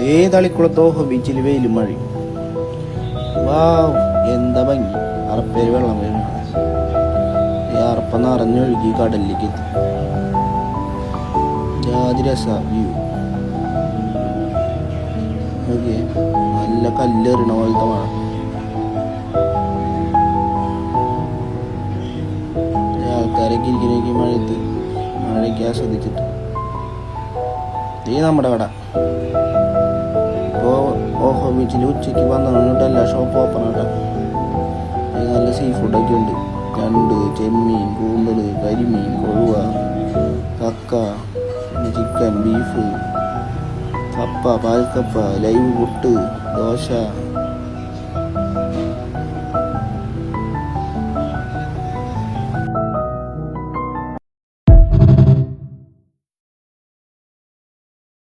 ദേ തളിക്കുളത്തോ ബീച്ചിൽ മഴയും. വാവ് എന്താ ഭംഗി. അറപ്പേര് വെള്ളം വീണു ഈ അറപ്പ നിറഞ്ഞൊഴുകി കടലിലേക്ക് എത്തി ജാതി വ്യൂ. നല്ല കല്ലെറിയണ പോലത്തെ മഴ. ആൾക്കാരൊക്കെ ഇരിക്കുന്നേക്ക് മഴയത്ത് മഴയ്ക്ക് ആസ്വദിച്ചിട്ട്. നമ്മുടെ കട. ബീച്ചിൽ ഉച്ചയ്ക്ക് പന്ത്രണ്ട് എല്ലാ ഷോപ്പ് ഇത് നല്ല സീ ഫുഡൊക്കെ ഉണ്ട്. ഞണ്ട് ചെമ്മീൻ കൂന്തൽ കരിമീൻ കൊഴുവ കക്ക ചിക്കൻ ബീഫ് കപ്പ പാൽക്കപ്പ ലൈവ് പുട്ട് ദോശ